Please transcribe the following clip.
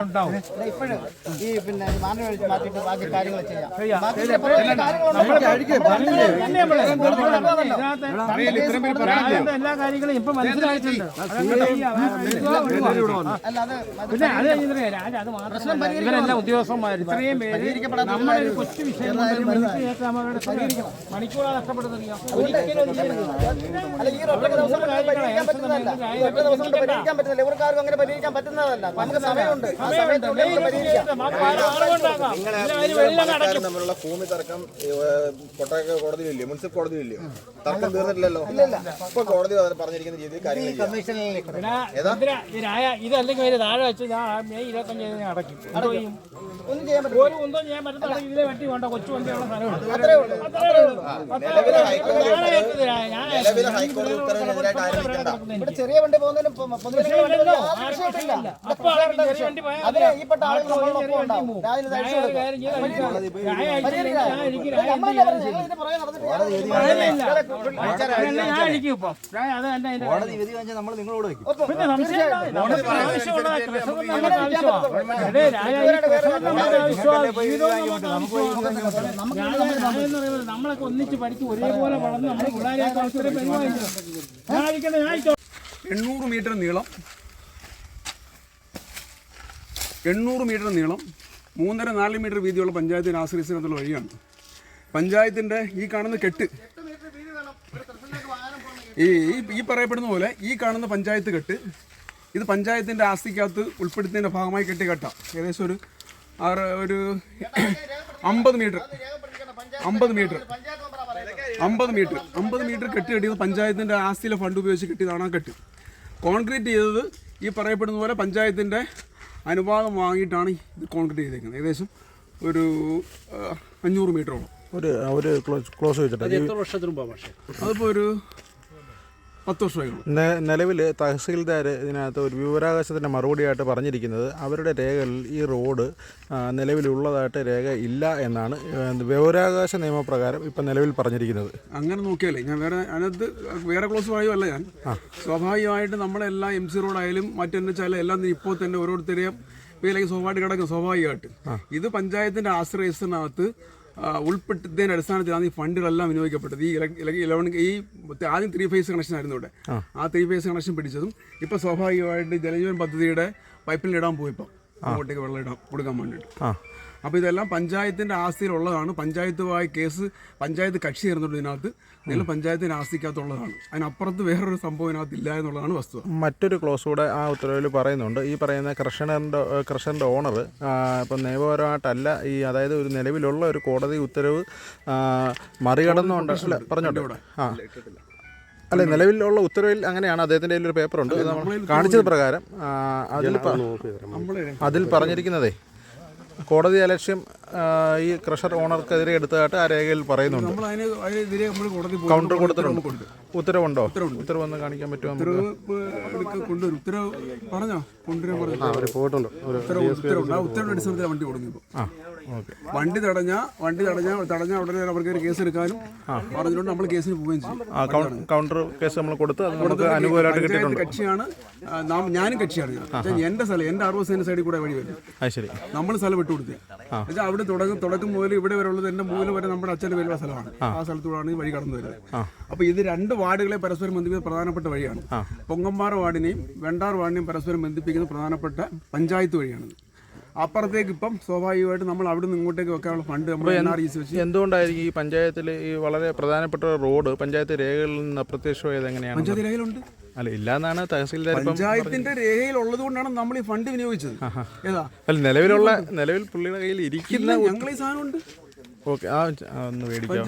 ഈ പിന്നെ മാനം ഒഴിച്ച് മാറ്റിയിട്ട് ബാക്കി കാര്യങ്ങൾ ചെയ്യാം. എല്ലാ കാര്യങ്ങളും ഇപ്പൊ മനസ്സിലായിട്ടുണ്ട്. ഇവരെല്ലാം ഉദ്യോഗസ്ഥന്മാർ ഇത്രയും പേര് നമ്മുടെ ഒരു കൊച്ചു വിഷയം മണിക്കൂറാ നഷ്ടപ്പെടുന്നറിയാം ഒരിക്കലും പരിഹരിക്കാൻ പറ്റുന്നില്ല ഇവർക്കാർക്കും അങ്ങനെ പരിഹരിക്കാൻ പറ്റുന്നതല്ല. നമുക്ക് സമയമുണ്ട്. അടയ്ക്കും. തമ്മിലുള്ള ഭൂമി തർക്കം കൊട്ടക കോടതിയിലില്ലേ? മുനിസിപ്പൽ കോടതിയിലില്ലേ? തർക്കം തീർന്നിട്ടില്ലല്ലോ ഇപ്പൊ കോടതി പറഞ്ഞിരിക്കുന്ന രീതിയിൽ കാര്യങ്ങൾ ഇതല്ലെങ്കിൽ താഴെ വെച്ച് ഞാൻ മെയ് ഒന്നും ചെയ്യാൻ പറ്റില്ല ഒരു ഒന്നും ചെയ്യാൻ പറ്റത്തില്ല. ഇതിലെ വണ്ടി വേണ്ട കൊച്ചു വണ്ടിയുള്ള അത്രേ ഉള്ളൂ. അത്രേ നിലവിലെ ഹൈക്കോടതി ഉത്തരവിനെതിരായിട്ട് ഇവിടെ ചെറിയ വണ്ടി പോകുന്നതിന് അപ്പൊ ചെറിയ വണ്ടി പോകുന്നതിന് അതിന് ആളുകൾ ഉണ്ടാവും. കൊടുക്കും. ഞാൻ നമ്മളല്ലേ പറഞ്ഞത്? ഞങ്ങൾ പുറകെ അടിക്കും ഇപ്പം അത് തന്നെ അതിന്റെ ഒപ്പം. പിന്നെ സംശയം എന്താ? നമുക്ക് ആവശ്യമുള്ള കൃഷകം നമുക്ക് ആവശ്യമാണ് അതെ രായ ഈ കൃഷകം നമുക്ക് ആവശ്യമാണ് ജീവിതവും നമുക്ക് ആവശ്യമാണ് ഞാൻ രായ എന്ന് പറയുന്നത് നമ്മളൊക്കെ ഒന്നിച്ച് പഠിച്ച് ഒരേപോലെ വളർന്ന് നമ്മുടെ പിള്ളേരെയൊക്കെ അവസരം പരിപാലിക്കണം ഞാൻ അടിക്കണ്ട ഞാൻ അടിച്ചോ എണ്ണൂറ് മീറ്റർ നീളം എണ്ണൂറ് മീറ്റർ നീളം മൂന്നര നാല് മീറ്റർ വീതിയുള്ള പഞ്ചായത്തിന് ആശ്രയിച്ചിട്ടുള്ള വഴിയാണ്. പഞ്ചായത്തിന്റെ ഈ കാണുന്ന കെട്ട് ഈ ഈ- പറയപ്പെടുന്ന പോലെ ഈ കാണുന്ന പഞ്ചായത്ത് കെട്ട് ഇത് പഞ്ചായത്തിന്റെ ആസ്തിക്കകത്ത് ഉൾപ്പെടുത്തുന്നതിന്റെ ഭാഗമായി കെട്ടി കെട്ടാം. ഏകദേശം ഒരു ആറ് ഒരു അമ്പത് മീറ്റർ അമ്പത് മീറ്റർ അമ്പത് മീറ്റർ അമ്പത് മീറ്റർ കെട്ടി കെട്ടിയത് പഞ്ചായത്തിന്റെ ആസ്തിയിലെ ഫണ്ട് ഉപയോഗിച്ച് കെട്ടിയതാണ് ആ കെട്ട്. കോൺക്രീറ്റ് ചെയ്തത് ഈ പറയപ്പെടുന്ന പോലെ പഞ്ചായത്തിന്റെ അനുവാദം വാങ്ങിയിട്ടാണ് ഇത് കോൺക്രീറ്റ് ചെയ്തേക്കുന്നത്. ഏകദേശം ഒരു അഞ്ഞൂറ് മീറ്ററോളം ഒരു ഒരു ക്ലോസ് ക്ലോസ് വെച്ചിട്ട് അതിപ്പോൾ ഒരു പത്ത് വർഷമായി. നിലവിൽ തഹസീൽദാർ ഇതിനകത്ത് ഒരു വിവരാവകാശത്തിന്റെ മറുപടിയായിട്ട് പറഞ്ഞിരിക്കുന്നത് അവരുടെ രേഖകളിൽ ഈ റോഡ് നിലവിലുള്ളതായിട്ട് രേഖ ഇല്ല എന്നാണ് വിവരാകാശ വിവരാവകാശ നിയമപ്രകാരം ഇപ്പം നിലവിൽ പറഞ്ഞിരിക്കുന്നത്. അങ്ങനെ നോക്കിയാലേ ഞാൻ വേറെ അതിനകത്ത് വേറെ ക്ലോസ് പറയുമല്ല ഞാൻ. സ്വാഭാവികമായിട്ട് നമ്മളെല്ലാം എം സി റോഡായാലും മറ്റെന്ന് വെച്ചാൽ എല്ലാം ഇപ്പോൾ തന്നെ ഓരോരുത്തരെയും പേരിലേക്ക് സ്വാഭാവികമായിട്ട് കിടക്കും സ്വാഭാവികമായിട്ട്. ഇത് പഞ്ചായത്തിന്റെ ആശ്രയത്തിനകത്ത് ഉൾപ്പെടുത്തതിന്റെ അടിസ്ഥാനത്തിലാണ് ഈ ഫണ്ടുകളെല്ലാം വിനിയോഗിക്കപ്പെട്ടത്. ഈ ഇലവൺ ഈ ആദ്യം ത്രീ ഫേസ് കണക്ഷൻ ആയിരുന്നു ഇവിടെ. ആ. ത്രീ ഫേസ് കണക്ഷൻ പിടിച്ചതും ഇപ്പൊ സ്വാഭാവികമായിട്ട് ജലജീവൻ പദ്ധതിയുടെ പൈപ്പിൽ ഇടാൻ പോയിപ്പോൾ അങ്ങോട്ടേക്ക് വെള്ളം ഇടാൻ കൊടുക്കാൻ വേണ്ടിയിട്ട്. അപ്പോൾ ഇതെല്ലാം പഞ്ചായത്തിന്റെ ആസ്തിയിലുള്ളതാണ്. പഞ്ചായത്തുമായി കേസ് പഞ്ചായത്ത് കക്ഷി ചേർന്നുള്ള ഇതിനകത്ത്. നിങ്ങൾ പഞ്ചായത്തിന്റെ ആസ്തിക്കകത്തുള്ളതാണ്. അതിനപ്പുറത്ത് വേറൊരു സംഭവം ഇതിനകത്ത് ഇല്ല എന്നുള്ളതാണ് വസ്തുത. മറ്റൊരു ക്ലോസ് കൂടെ ആ ഉത്തരവിൽ പറയുന്നുണ്ട്. ഈ പറയുന്ന കർഷകന്റെ കർഷകന്റെ ഓണർ ഇപ്പം നിയമപരമായിട്ടല്ല ഈ അതായത് ഒരു നിലവിലുള്ള ഒരു കോടതി ഉത്തരവ് മറികടന്നുകൊണ്ട് അല്ല പറഞ്ഞോട്ടെ? ആ. അല്ല നിലവിലുള്ള ഉത്തരവിൽ അങ്ങനെയാണ് അദ്ദേഹത്തിന്റെ ഒരു പേപ്പർ ഉണ്ട്. നമ്മൾ കാണിച്ചത് പ്രകാരം അതിൽ അതിൽ പറഞ്ഞിരിക്കുന്നതേ കോടതി അലക്ഷ്യം ഈ ക്രഷർ ഓണർക്കെതിരെ എടുത്തതായിട്ട് ആ രേഖയിൽ പറയുന്നുണ്ട്. നമ്മൾ അതിന് അതിനെതിരെ നമ്മൾ കോടതി പോയി കൗണ്ടർ കൊടുത്തിട്ടുണ്ട്. കൊടുത്തു. ഉത്തരവുണ്ടോ? ഉത്തരവ് ഒന്ന് കാണിക്കാൻ പറ്റുമോ നമുക്ക്? ഉത്തരവ് എടുക്ക കൊണ്ടുവരും. ഉത്തരവ് പറഞ്ഞോ? കൊണ്ടുവരാൻ പറഞ്ഞു പോയിട്ടുണ്ട്. ഒരു ഉത്തരവ് ഉത്തരവുണ്ട്. ആ ഉത്തരവിന്റെ അടിസ്ഥാനത്തിൽ വണ്ടി കൊടുക്കും ഇപ്പോൾ ആ. വണ്ടി തടഞ്ഞ വണ്ടി തടഞ്ഞ തടഞ്ഞ ഉടനെ അവർക്ക് ഒരു കേസ് എടുക്കാനും പറഞ്ഞുകൊണ്ട് നമ്മൾ കേസിന് പോവുകയും ചെയ്യും. കൗണ്ടർ കേസ് നമ്മൾ കൊടുത്ത് നമുക്ക് അനുകൂലമായിട്ട് കിട്ടിയിട്ടുണ്ട്. കക്ഷിയാണ്. നാം ഞാനും കക്ഷിയാണ് എന്റെ സ്ഥലം എന്റെ അറുപത് സെന്റ് സൈഡിൽ കൂടെ വഴി വരും. ശരി. നമ്മൾ സ്ഥലം വിട്ടുകൊടുത്തത് എന്നുവെച്ചാൽ അവിടെ തുടക്കം തുടക്കം മുതൽ ഇവിടെ വരെ ഉള്ളത് എന്റെ മൂലം വരെ നമ്മുടെ അച്ഛന്റെ പേരുള്ള സ്ഥലമാണ്. ആ. സ്ഥലത്തൂടാണ് ഈ വഴി കടന്നു വരുന്നത്. അപ്പൊ ഇത് രണ്ട് വാർഡുകളെ പരസ്പരം ബന്ധിപ്പിക്കുന്ന പ്രധാനപ്പെട്ട വഴിയാണ്. പൊങ്ങമ്പാറ വാർഡിനെയും വെണ്ടാർ വാർഡിനെയും പരസ്പരം ബന്ധിപ്പിക്കുന്ന പ്രധാനപ്പെട്ട പഞ്ചായത്ത് വഴിയാണ് അപ്പുറത്തേക്ക് ഇപ്പം സ്വാഭാവികമായിട്ട് നമ്മൾ അവിടെ നിന്ന് ഇങ്ങോട്ടേക്ക് വെക്കാനുള്ള ഫണ്ട് നമ്മൾ എൻ ആർ ഇ സി വെച്ച് എന്തുകൊണ്ടായിരിക്കും ഈ പഞ്ചായത്തിൽ ഈ വളരെ പ്രധാനപ്പെട്ട റോഡ് പഞ്ചായത്ത് രേഖകളിൽ നിന്ന് അപ്രത്യക്ഷമായത് എങ്ങനെയാണ്? പഞ്ചായത്ത് രേഖയിലുണ്ട്. അല്ല ഇല്ലാന്നാണ് തഹസീൽദാർ പഞ്ചായത്തിന്റെ രേഖയിൽ ഉള്ളത് കൊണ്ടാണ് നമ്മൾ ഈ ഫണ്ട് വിനിയോഗിച്ചത്. ഏതാ? അല്ല നിലവിലുള്ള നിലവിൽ പുള്ളിയുടെ കയ്യിൽ ഇരിക്കുന്ന ഞങ്ങൾ ഈ സാധനം ഉണ്ട്. ഓക്കെ ആ ഒന്ന് മേടിക്കാം.